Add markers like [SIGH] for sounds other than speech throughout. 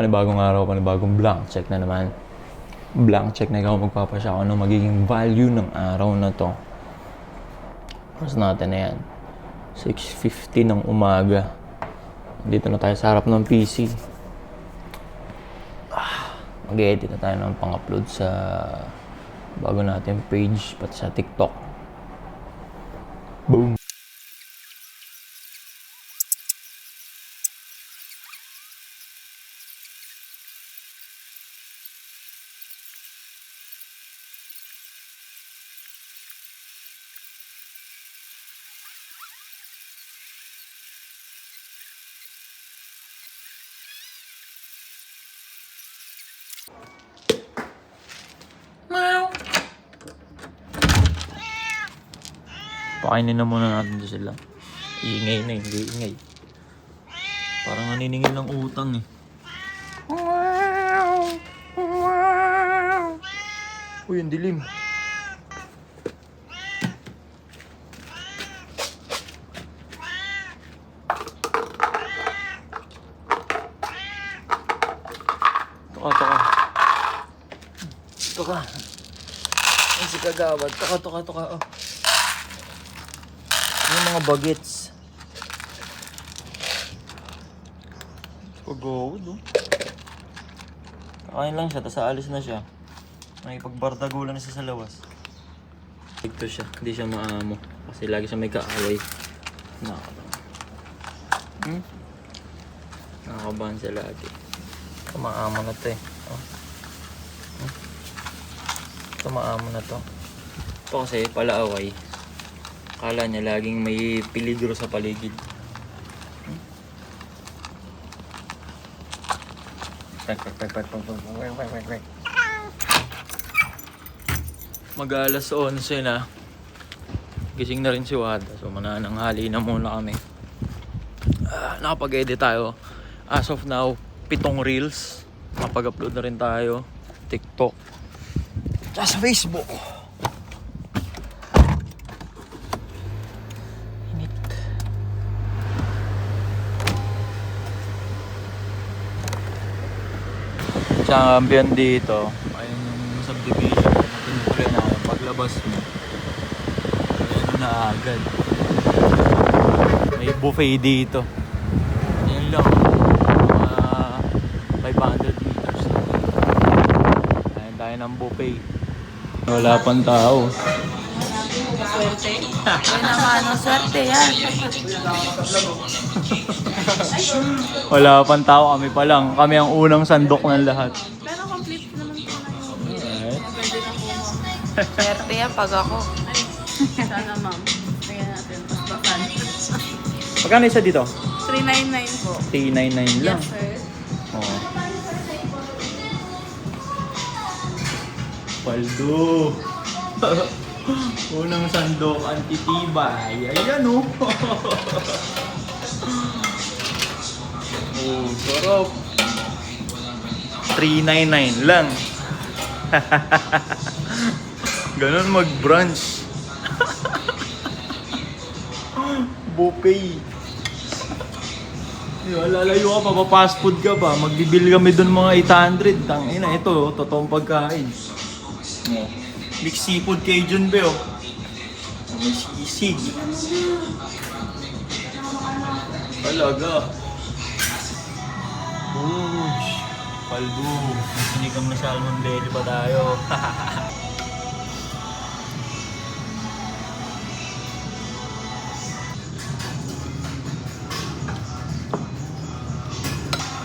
Panibagong araw, panibagong blank check na naman. Blank check na ikaw magpapasya kung ano magiging value ng araw na to. Oras natin na yan. 6.50 ng umaga. Dito na tayo sa harap ng PC. Ah, mag-edit na tayo ng pang-upload sa bago natin page pati sa TikTok. Boom! Pakainin na muna natin doon sila. Iingay na, hindi ingay. Parang naniningil ng utang eh. Uy, ang dilim. Tuka, tuka. Tuka. Ay, si Kagawad. Tuka, tuka, tuka. Oh. Mga bagets. Pagawad, oh. Kakain lang siya, tapos aalis na siya. May pagbardagulan na siya sa lawas. Ito siya, hindi siya maamo. Kasi lagi siya may kaaway. Nakakabahan. Hmm? Nakakabahan siya lagi. Ito maamo na to eh. Oh. Hmm? Ito maamo na to. Ito kasi palaaway. Akala niya laging may peligro sa paligid. Mag alas 11 na. Gising na rin si Wada. So manananghali na muna kami. Uh, Nakapag-edit tayo. As of now, pitong reels. Napag-upload na rin tayo. TikTok. Sa Facebook. Ambiyan dito, ayun yung subdivision na tinutuloy na paglabas mo. Ayun na agad. May buffet dito. Ayun lang. Mga 500 meters. Ayun tayo ng buffet. Wala pang tao. Swerte. Yun naman, no, swerte yan. Wala pang tao, kami pa lang. Kami ang unang sandok ng lahat. Pero complete naman po na yun. Alright. Pwede na po, ma'am. Swerte yan pag ako. Sana, ma'am. Tingnan natin. Mas bakan. Magkano isa dito? 399 po. 399 lang. Yes, sir. Oo. Paldo. [LAUGHS] Unang sandok, antitibay. Ayan oh. [LAUGHS] sarap. 399 lang. [LAUGHS] Ganon mag-brunch. [LAUGHS] Buffet. Yo, lalayo ka pa, pa-fast food ka pa. Magbibil kami doon mga 800. Tangina, ito, oh, totoong pagkain. Oh. Mixed seafood Cajun be, oh. May sisig. Talaga. Bush. Paldo. Sinikam na salmon belly pa tayo. [LAUGHS]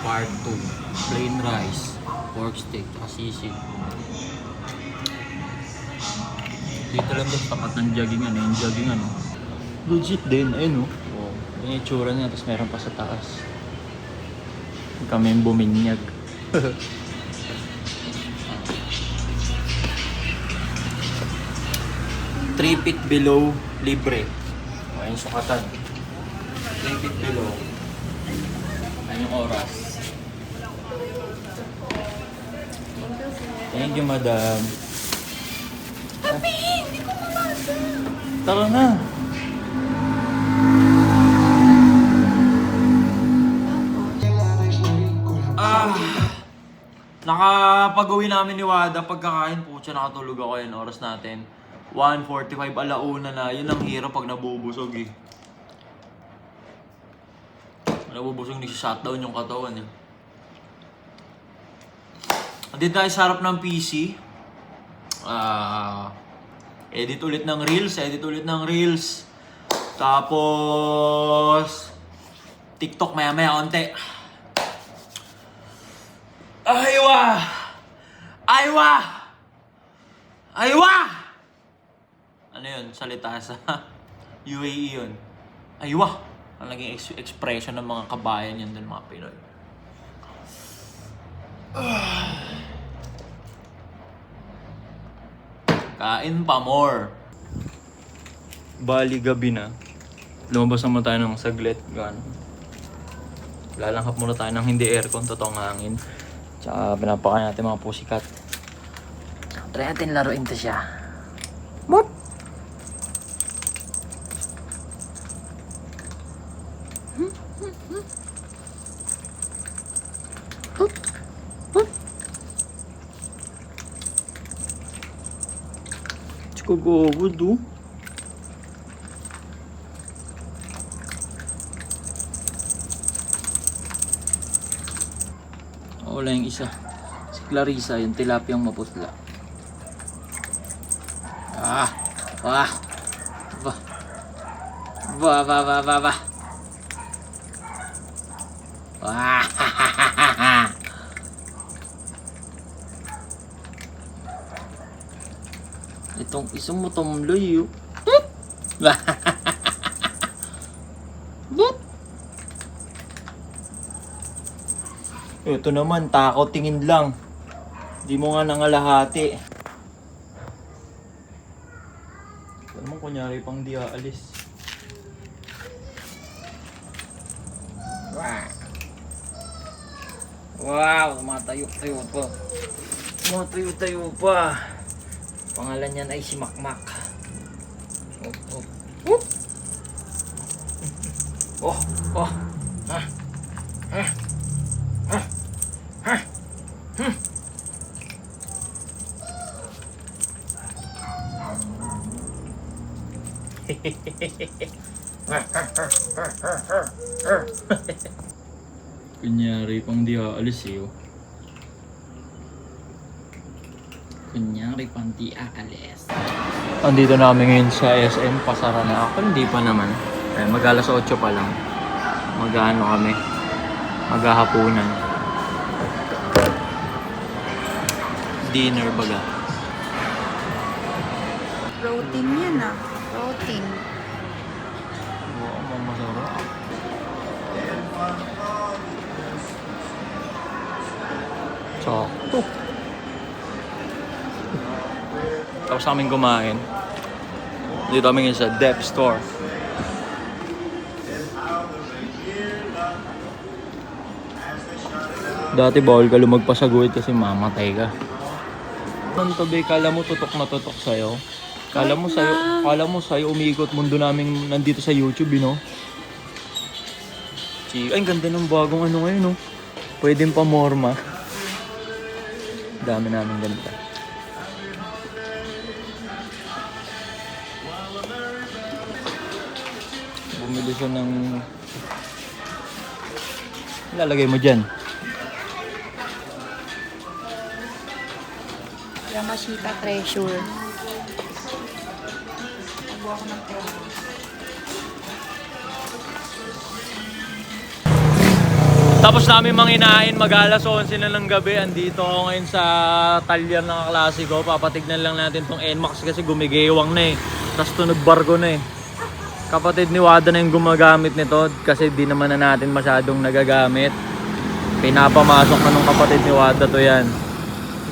Part 2. Plain rice. Pork steak. Tsaka sisig. Dito lang doon tapat ng jogging ano, yung jogging ano. Legit din, ayun oh. Oh, yung itsura niya, tapos meron pa sa taas. Kami yung buminyag. [LAUGHS] Three feet below, libre. Ayun sukatan. Three feet below. Ayun yung oras. Thank you, madam. Papi! Hindi ko mamasa. Tara na. Ah, Nakapag-uwi namin ni Wada, pagkakain po siya nakatulog ako yun, oras natin. 1.45 alauna na, yun ang hirap pag nabubusog eh. Nabubusog, nisi-shutdown yung katawan eh. Andito tayo sa harap ng PC. Ah, edit ulit ng Reels, edit ulit ng Reels. Tapos, TikTok maya-maya onte. Aywa! Aywa! Aywa! Ano yun? Salita sa [LAUGHS] UAE yun. Aywa! Ang naging ex- expression ng mga kabayan yun dun mga Pinoy. [SIGHS] Kain pa more. Bali gabi na. Lumabas naman tayo ng saglit. Gano. Lalanghap muna tayo ng hindi aircon, totoong hangin. Tsaka pinapakain natin mga pusikat. Try natin laruin to siya. Mop! Kagawad oh. Oh, wala yung isa. Si Clarissa, yung tilapiyang maputla. Ah! Wah! Ba! Ba, ba, ba, ba, ba! Wah! [LAUGHS] Itong isang mo tumloy [LAUGHS] Ito naman, takaw tingin lang. Di mo nga nangalahati. Ito naman kunyari pang di aalis. Wow! Matayo-tayo pa. Matayo-tayo pa. Pangalan niyan ay si Makmak. Oh, oh. [LAUGHS] Oh, oh. Ah. Ah. Ah. Hmm. [LAUGHS] Kunyari pang di aalis eh. oh. Kunyari pang di aalis. Andito na kami ngayon sa SM. Pasara na ako. Hindi pa naman. Eh, mag alas 8 pa lang. Mag-ano kami. Maghahapunan. Dinner baga. Protein yan ah. Protein. Sakto. Tapos namin kumain. Dito kami sa Dep Store. Dati bawal ka lumagpas sa guhit kasi mamatay ka. To be, kala mo tutok na tutok sa'yo. Kala mo sa'yo, kala mo sa'yo umiikot mundo namin nandito sa YouTube, you know? Chi- Ay, ganda ng bagong ano ngayon, no? Pwedeng pa morma. Dami namin ganito. Bumili siya ng... Lalagay mo dyan. Yamashita Treasure. Tapos namin manginain, mag alas 11 na ng gabi. Andito ako ngayon sa talyer ng klasiko. Papatignan lang natin tong NMAX kasi gumigewang na eh. Tapos tunog barko na eh. Kapatid ni Wada na yung gumagamit nito kasi di naman na natin masyadong nagagamit. Pinapamasok na nung kapatid ni Wada to yan.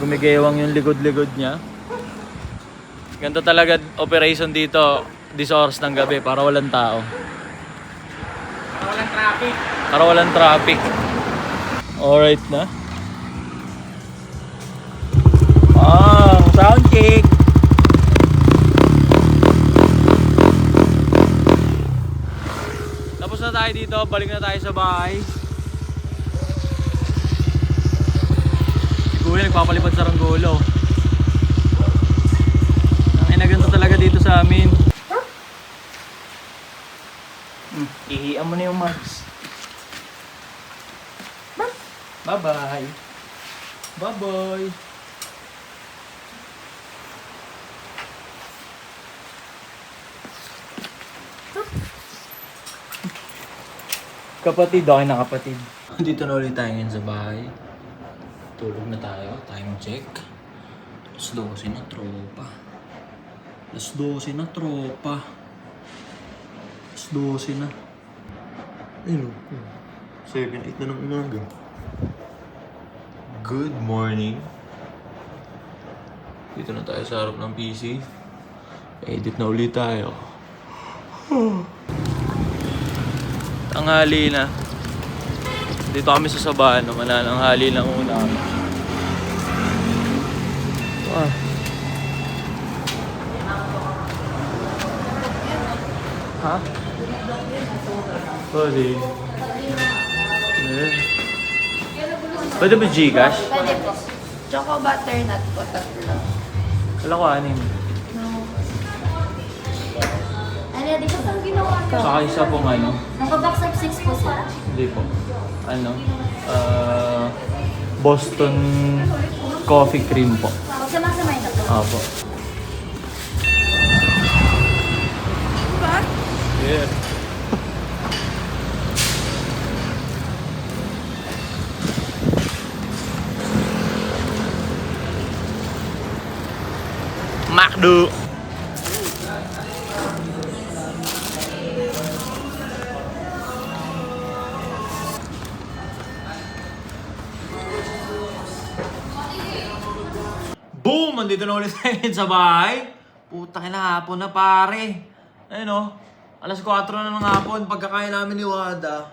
Gumigewang yung likod-likod niya. Ganito talaga operation dito this hours ng gabi para walang tao. Para walang traffic. Para walang traffic. Alright na. Ah, sound check. Tapos na tayo dito, balik na tayo sa bahay. Siguro kami nagpapalipad sa Ranggolo. Ang inaganto talaga dito sa amin. Hmm, ihian mo na yung mags. Bye-bye. Bye-bye. Kapatid, okay na kapatid. Dito na ulit tayo sa bahay. Tulog na tayo. Time check. Alas 12 na tropa. Alas 12 na tropa. Alas 12 na. Ayun. 7, 8 na ng umaga. Good morning. Dito na tayo sa harap ng PC. Edit na ulit tayo. Tanghali na. Dito kami sa Sabano, manananghali lang muna kami. Ah. Ha? Sorry. Pwede ba Gcash? Pwede po. Choco butternut po, tatlo. Wala ko anim. Ano, di ba saan ginawa niyo? Saka isa pong ano. Nakabox of 6 po sila. Hindi po. Ano? Ah... Boston Coffee Cream po. Magsamasamayin na po. Apo. Yeah. McDo. Boom! Andito na ulit [LAUGHS] tayo sa bahay. Puta na hapon na pare. Ayun o. Alas 4 na ng hapon, pagkakain namin ni Wada.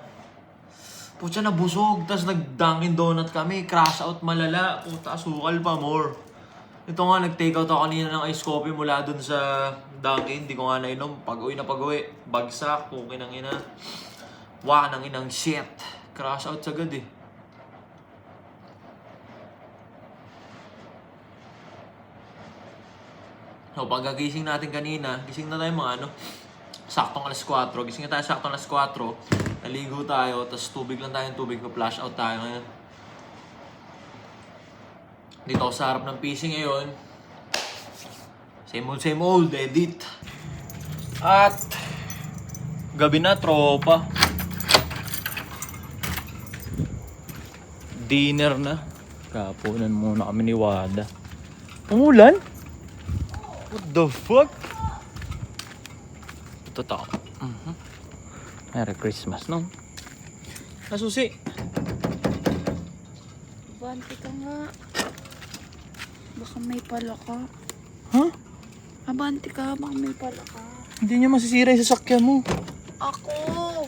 Puta na busog, tas nag-Dunkin Donut kami. Crash out malala. Puta, sukal pa more. Ito nga, nag-take out ako kanina ng ice coffee mula dun sa Dunkin. Hindi ko nga nainom. Pag-uwi na pag-uwi. Bagsak, pukin ng ina. Wah, nang inang shit. Crash out sagad eh. So, pagkagising natin kanina, gising na tayo mga ano, saktong alas 4. Gising na tayo saktong alas 4. Naligo tayo, tapos tubig lang tayong tubig, pa-flash out tayo ngayon. Dito sa harap ng PC ngayon. Same old, same old, edit. At, gabi na, tropa. Dinner na. Kapunan muna kami ni Wada. Umulan? What the fuck? Totoo. Mhm. Merry Christmas, no? Nasusi. Bante ka nga. Baka may pala ka. Huh? Abante ka, baka may pala ka. Hindi niya masisira yung sasakyan mo. Ako!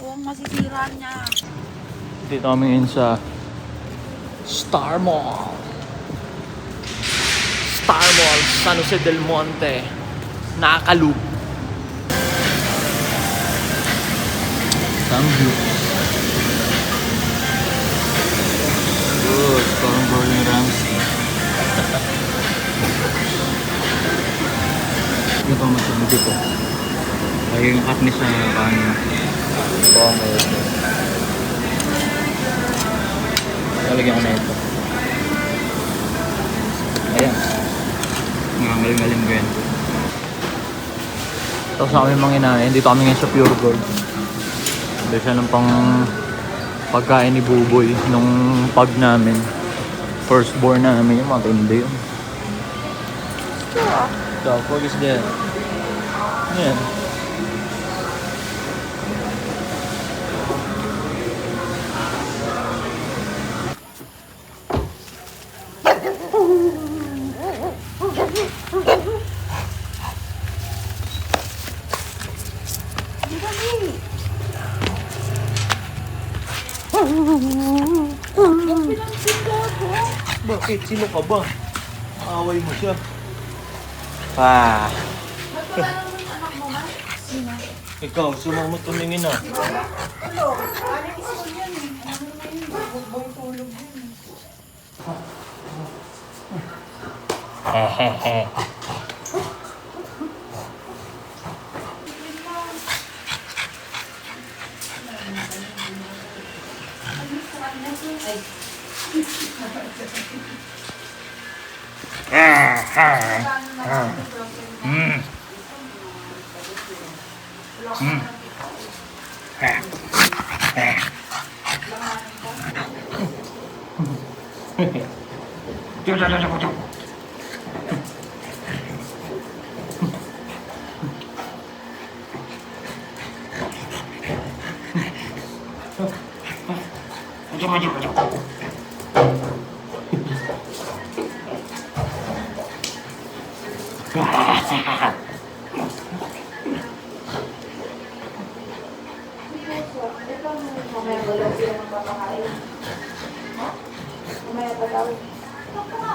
Huwag masisira niya. Dito kami ngayon sa Star Mall. Star Mall, San Jose del Monte. Nakakalug. Samgyup. Good, Masabi dito. Ay yung acne sa kanin. Ito ang mayroon. Lalagyan ko na ito. Ayan. Mga galing-galing ko yan. Tapos na kami manginain. Dito kami ngayon sa Pure Gold. Dito siya ng pang pagkain ni Buboy nung pag namin. Firstborn namin yung matindi yun. The fuck is that? Yan. Bakit? Sino ka ba? Away mo siya. Ah. Ikaw, sumama tumingin [LAUGHS] Mamaya pa daw. Ah.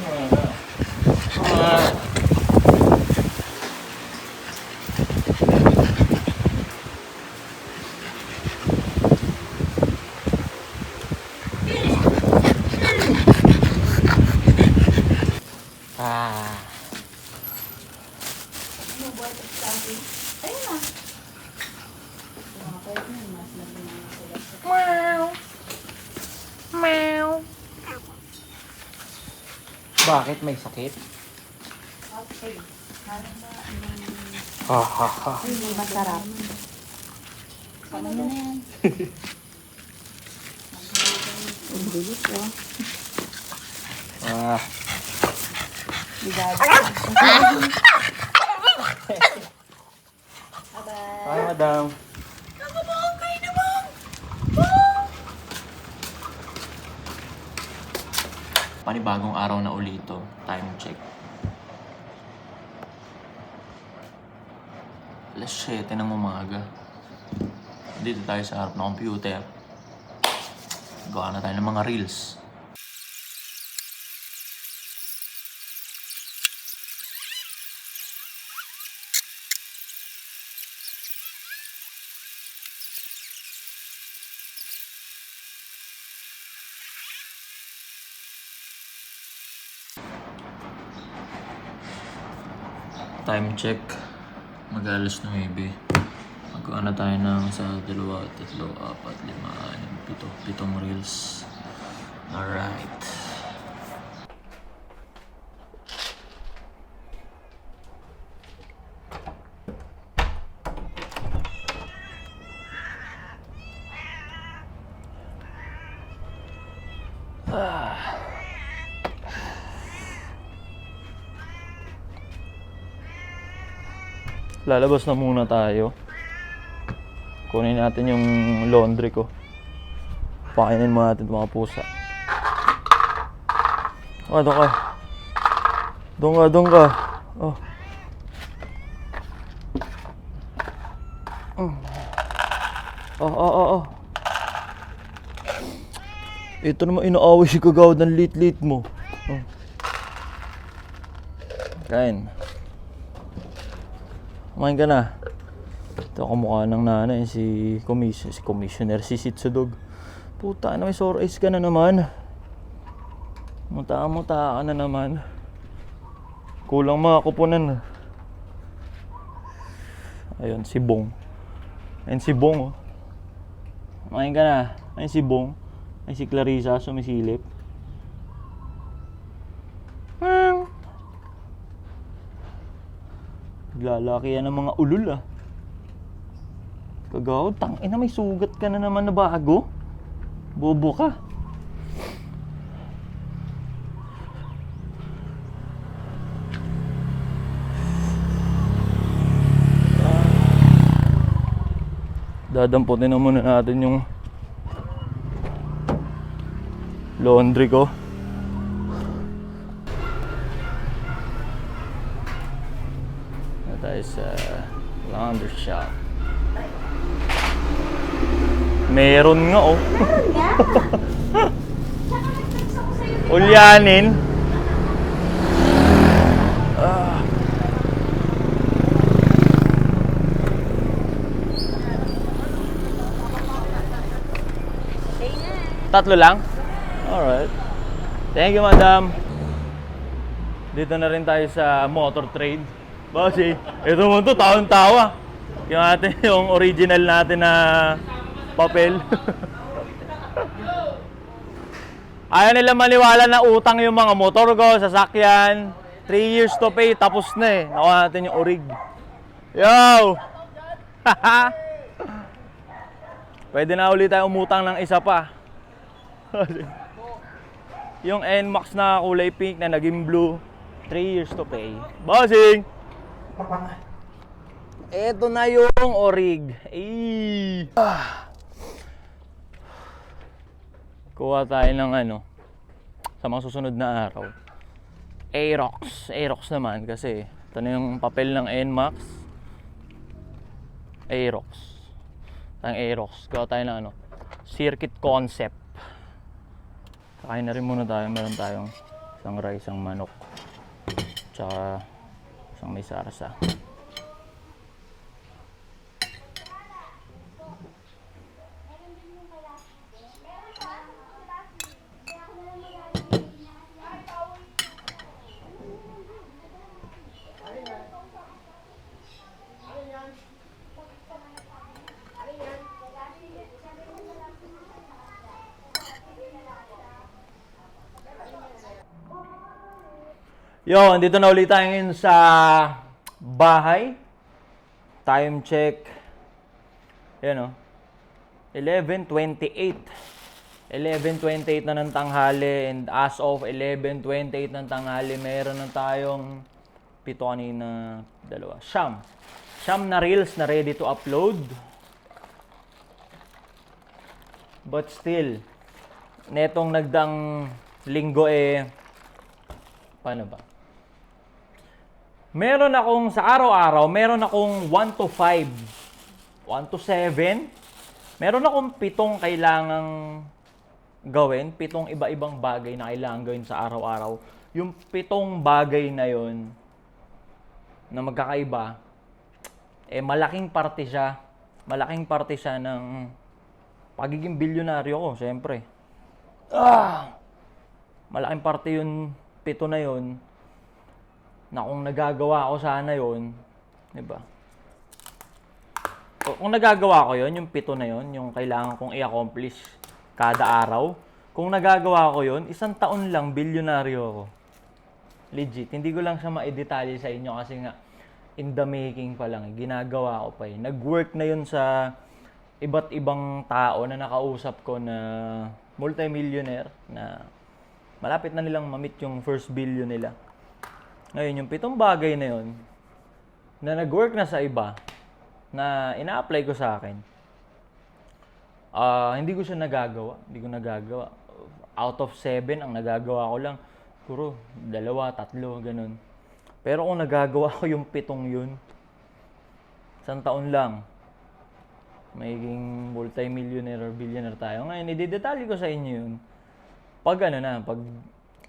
Ah. Bakit may sakit? Ha ha ha. Masarap. Sama mo na yan. Ang bilis, oh. Ah. Hi, madam. Panibagong araw na ulito. Time check. Alas 7 ng umaga. Dito tayo sa harap ng computer. Gawa na tayo ng mga reels. Time check. Mag-alas 9. Magkuha na tayo ng sa dalawa, tatlo, apat, lima, anim, pito. Pitong reels. Alright. Lalabas na muna tayo. Kunin natin yung laundry ko. Pakainin mo natin mga pusa. Ah, doon ka. Doon ka, doon ka. Oh. Oh, oh, oh, oh. Ito naman inaaway si Kagawa ng lit-lit mo. Oh. Kain. Kumain ka na. Ito kamukha ng nanay, si, commission, si Commissioner, si Sitsudog. Puta na, may sore eyes ka na naman. Muta-muta ka na naman. Kulang mga kupunan. Ayun, si Bong. Ayun si Bong, oh. Kumain ka na. Ayun si Bong. Ayun si Clarissa, sumisilip. Lalaki yan ng mga ulul ah. Kagaw, tangina may sugat ka na naman na bago. Bobo ka. Dadamputin na muna natin yung laundry ko. guys uh, laundry shop. Meron nga oh. [LAUGHS] Ulyanin. Uh. tatlo lang? Alright. Thank you madam. Dito na rin tayo sa motor trade. Bossy, ito mo to, taon-tawa. Yung atin, [LAUGHS] yung original natin na papel. [LAUGHS] Ayaw nila maniwala na utang yung mga motor ko, sasakyan. 3 years to pay, tapos na eh. Nakuha natin yung orig. Yo! [LAUGHS] Pwede na ulit tayo umutang ng isa pa. yung NMAX na kulay pink na naging blue, 3 years to pay. Bossing! Ito na yung orig. Ay! Kuha tayo ng ano, sa mga susunod na araw. Aerox. Aerox naman kasi ito na yung papel ng NMAX. Aerox. Ang Aerox. Kuha tayo ng ano, circuit concept. Kakain na rin muna tayo. Meron tayong isang rice, isang manok. Tsaka isang may sarsa. Yo, dito na ulit tayo ngayon sa bahay. Time check. Yan o. 11.28. 11.28 na ng tanghali and as of 11.28 ng tanghali, meron na tayong pito kanina, dalawa, siyam. Siyam na reels na ready to upload. But still, netong nagdang linggo eh, paano ba? Meron akong sa araw-araw, meron akong 1 to 5, 1 to 7. Meron akong pitong kailangang gawin, pitong iba-ibang bagay na kailangan gawin sa araw-araw. Yung pitong bagay na yon na magkakaiba, eh malaking parte siya, malaking parte siya ng pagiging bilyonaryo ko, syempre. Ah! Malaking parte yun, pito na yun, na kung nagagawa ko sana yun, di ba? Kung nagagawa ko yun, yung pito na yun, yung kailangan kong i-accomplish kada araw, kung nagagawa ko yun, isang taon lang, bilyonaryo ako. Legit. Hindi ko lang siya ma-detalye sa inyo kasi nga, in the making pa lang. Ginagawa ko pa eh. Nag-work na yun sa iba't ibang tao na nakausap ko na multimillionaire na malapit na nilang mamit yung first billion nila. Ngayon, yung pitong bagay na yun, na nag-work na sa iba, na ina-apply ko sa akin, ah hindi ko siya nagagawa. Hindi ko nagagawa. Out of seven, ang nagagawa ko lang, puro dalawa, tatlo, ganun. Pero kung nagagawa ko yung pitong yun, isang taon lang, magiging multi-millionaire or billionaire tayo. Ngayon, ididetalye ko sa inyo yun. Pag ano na, pag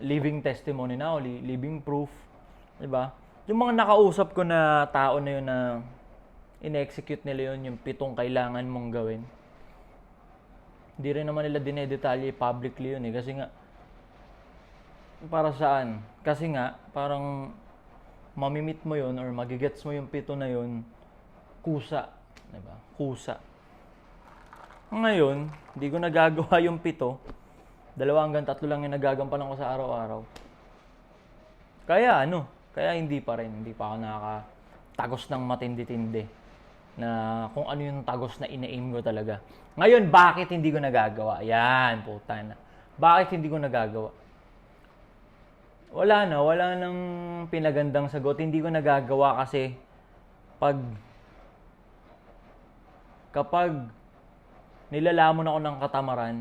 living testimony na o li- living proof, di ba? Yung mga nakausap ko na tao na yun na in-execute nila yun, yung pitong kailangan mong gawin. Hindi rin naman nila dinedetalye publicly yun eh. Kasi nga, para saan? Kasi nga, parang mamimit mo yun or magigets mo yung pito na yun, kusa. Diba? Kusa. Ngayon, hindi ko nagagawa [LAUGHS] yung pito. Dalawa hanggang tatlo lang yung nagagampanan ko sa araw-araw. Kaya ano, kaya hindi pa rin, hindi pa ako nakakatagos ng matindi-tindi na kung ano yung tagos na ina-aim ko talaga. Ngayon, bakit hindi ko nagagawa? Yan, puta na. Bakit hindi ko nagagawa? Wala na, wala nang pinagandang sagot. Hindi ko nagagawa kasi pag kapag nilalamon ako ng katamaran,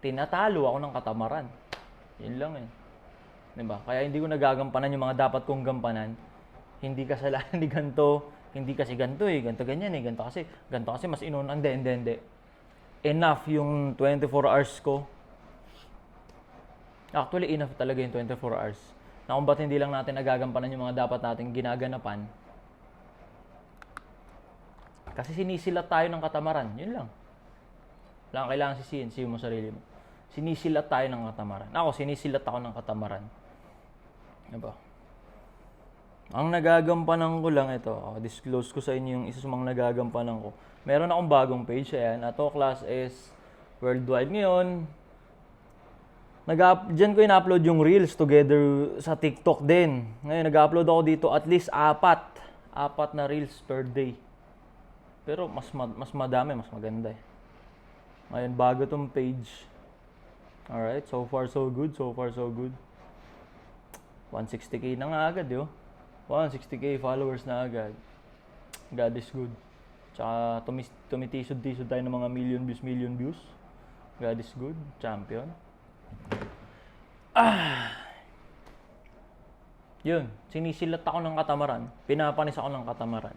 tinatalo ako ng katamaran. Yun lang eh. 'Di ba? Kaya hindi ko nagagampanan yung mga dapat kong gampanan. Hindi kasalanan [LAUGHS] ni ganto, hindi kasi ganto eh, ganto ganyan eh, ganto kasi, ganto kasi mas inunan, hindi, hindi, hindi. Enough yung 24 hours ko. Actually, enough talaga yung 24 hours. Na kung ba't hindi lang natin nagagampanan yung mga dapat natin ginaganapan. Kasi sinisilat tayo ng katamaran. Yun lang. Wala kailangan sisihin, sisihin mo sarili mo. Sinisilat tayo ng katamaran. Ako, sinisilat ako ng katamaran. Diba? Ang nagagampanan ko lang ito, oh, disclose ko sa inyo yung isa sa mga nagagampanan ko. Meron akong bagong page, ayan. Ato class is worldwide ngayon. nag Diyan ko in-upload yung reels together sa TikTok din. Ngayon, nag-upload ako dito at least apat. Apat na reels per day. Pero mas ma- mas madami, mas maganda eh. Ngayon, bago tong page. Alright, so far so good, so far so good. 160k na nga agad, yo. 160k followers na agad. God is good. Tsaka tumis- tumitisod-tisod tayo ng mga million views, million views. God is good. Champion. Ah! Yun, sinisilat ako ng katamaran. Pinapanis ako ng katamaran.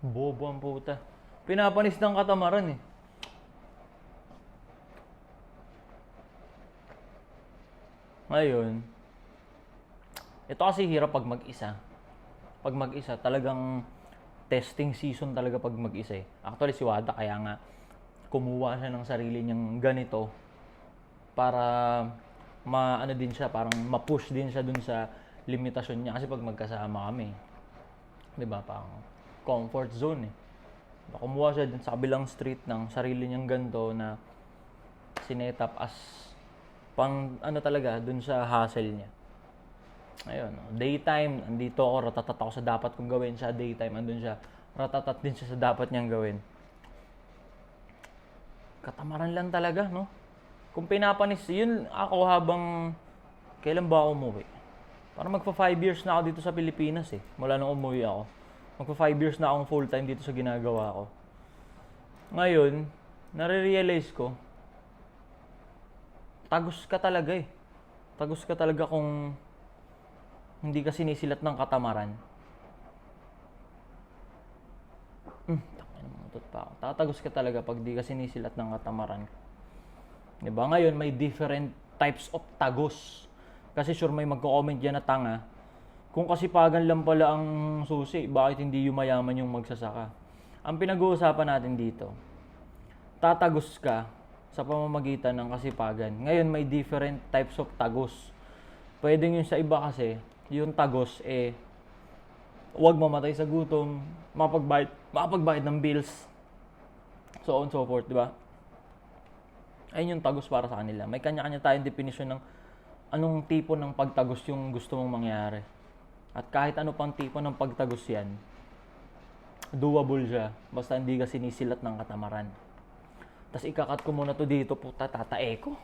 Bobo ang puta. Pinapanis ng katamaran eh. Ngayon, ito kasi hirap pag mag-isa. Pag mag-isa, talagang testing season talaga pag mag-isa eh. Actually, si Wada kaya nga kumuha siya ng sarili niyang ganito para ma ano din siya, parang ma-push din siya dun sa limitasyon niya kasi pag magkasama kami. 'Di ba? Parang comfort zone eh. Kumuha siya dun sa kabilang street ng sarili niyang ganito na sinetap as pang ano talaga dun sa hustle niya. Ayun, oh. daytime, andito ako, ratatat ako sa dapat kong gawin siya, daytime, andun siya, ratatat din siya sa dapat niyang gawin. Katamaran lang talaga, no? Kung pinapanis, yun ako habang, kailan ba ako umuwi? Parang magpa 5 years na ako dito sa Pilipinas eh, mula nung umuwi ako. Magpa 5 years na akong full time dito sa ginagawa ko. Ngayon, nare-realize ko, tagos ka talaga eh. Tagos ka talaga kung hindi ka sinisilat ng katamaran. Hmm, tangin pa. Tatagos ka talaga pag di ka sinisilat ng katamaran. 'Di ba? Ngayon may different types of tagos. Kasi sure may magko-comment diyan na tanga. Kung kasipagan lang pala ang susi, bakit hindi yumayaman yung magsasaka? Ang pinag-uusapan natin dito, tatagos ka sa pamamagitan ng kasipagan. Ngayon may different types of tagos. Pwedeng yung sa iba kasi, yung tagos eh huwag mamatay sa gutom, mapagbayad, makapagbayad ng bills, so on so forth, di ba? Ayun yung tagos para sa kanila. May kanya-kanya tayong definition ng anong tipo ng pagtagos yung gusto mong mangyari. At kahit ano pang tipo ng pagtagos yan, doable siya. Basta hindi ka sinisilat ng katamaran. Tapos ikakat ko muna to dito, puta, tatae ko.